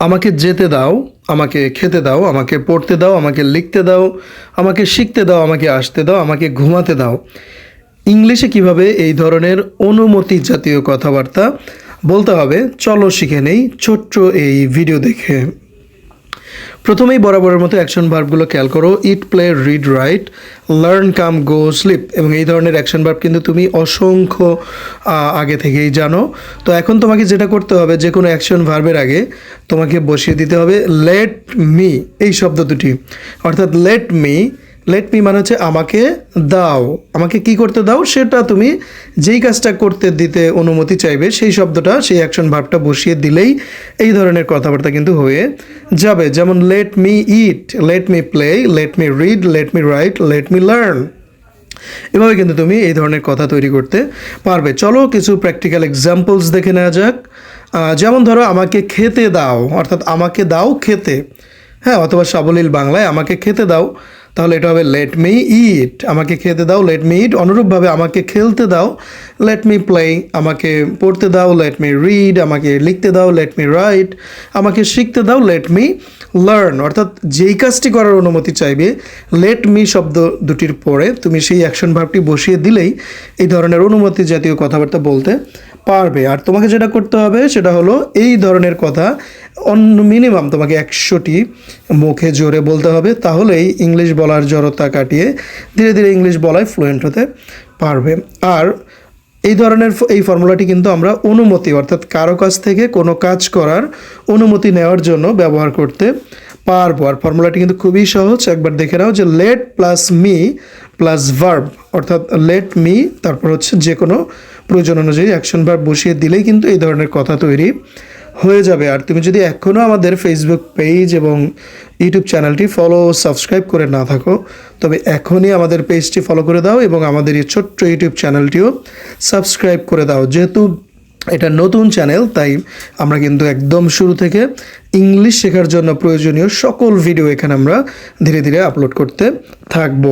আমাকে যেতে দাও, আমাকে খেতে দাও, আমাকে পড়তে দাও, আমাকে লিখতে দাও, আমাকে শিখতে দাও, আমাকে আসতে দাও, আমাকে ঘুমাতে দাও। ইংলিশে কীভাবে এই ধরনের অনুমতি জাতীয় কথাবার্তা বলতে হবে? চলো শিখে নেই, ছোট্ট এই ভিডিও দেখে। প্রথমেই বরাবরের মতো অ্যাকশন ভার্বগুলো খেয়াল করো। Eat play read write learn come go sleep এবং এই ধরনের অ্যাকশন ভার্ব কিন্তু তুমি অসংখ্য আগে থেকেই জানো। তো এখন তোমাকে যেটা করতে হবে, যে কোনো অ্যাকশন ভার্বের আগে তোমাকে বসিয়ে দিতে হবে লেট মি এই শব্দ দুটি। অর্থাৎ লেট মি লেট মি মানে হচ্ছে আমাকে দাও। আমাকে কি করতে দাও? সেটা তুমি যেই কাজটা করতে দিতে অনুমতি চাইবে, সেই শব্দটা, সেই অ্যাকশন ভাবটা বসিয়ে দিলেই এই ধরনের কথাবার্তা কিন্তু হয়ে যাবে। যেমন let me eat let me play let me read let me write let me learn এভাবে কিন্তু তুমি এই ধরনের কথা তৈরি করতে পারবে। চলো কিছু প্র্যাকটিক্যাল এক্সাম্পলস দেখে নেওয়া যাক। যেমন ধরো, আমাকে খেতে দাও, অর্থাৎ আমাকে দাও খেতে। হ্যাঁ অথবা সাবলীল বাংলায়, আমাকে খেতে দাও। তাহলে এটা হবে লেট মি ইট আমাকে খেতে দাও লেট মি ইট অনুরূপভাবে আমাকে খেলতে দাও লেট মি প্লে আমাকে পড়তে দাও লেট মি রিড আমাকে লিখতে দাও লেট মি রাইট আমাকে শিখতে দাও লেট মি লার্ন অর্থাৎ যেই কাজটি করার অনুমতি চাইবে লেট মি শব্দ দুটির পরে তুমি সেই অ্যাকশন ভাবটি বসিয়ে দিলেই এই ধরনের অনুমতি জাতীয় কথাবার্তা বলতে পারবে। আর তোমাকে যেটা করতে হবে, সেটা হলো এই ধরনের কথা অন্য মিনিমাম তোমাকে একশোটি মুখে জোরে বলতে হবে, তাহলেই ইংলিশ বলার জড়তা কাটিয়ে ধীরে ধীরে ইংলিশ বলায় ফ্লুয়েন্ট হতে পারবে। আর এই ধরনের এই ফর্মুলাটি কিন্তু আমরা অনুমতি, অর্থাৎ কারও কাছ থেকে কোনো কাজ করার অনুমতি নেওয়ার জন্য ব্যবহার করতে পারব। আর ফর্মুলাটি কিন্তু খুবই সহজ, একবার দেখে নাও যে let plus me plus verb অর্থাৎ লেট মি তারপর হচ্ছে যে কোনো প্রয়োজন অনুযায়ী অ্যাকশন ভার্ব বসিয়ে দিলেই কিন্তু এই ধরনের কথা তৈরি হয়ে যাবে। আর তুমি যদি এখনও আমাদের ফেসবুক পেজ এবং ইউটিউব চ্যানেলটি ফলো সাবস্ক্রাইব করে না থাকো, তবে এখনই আমাদের পেজটি ফলো করে দাও এবং আমাদের এই ছোট্ট ইউটিউব চ্যানেলটিও সাবস্ক্রাইব করে দাও। যেহেতু এটা নতুন চ্যানেল তাই আমরা কিন্তু একদম শুরু থেকে ইংলিশ শেখার জন্য প্রয়োজনীয় সকল ভিডিও এখানে আমরা ধীরে ধীরে আপলোড করতে থাকব।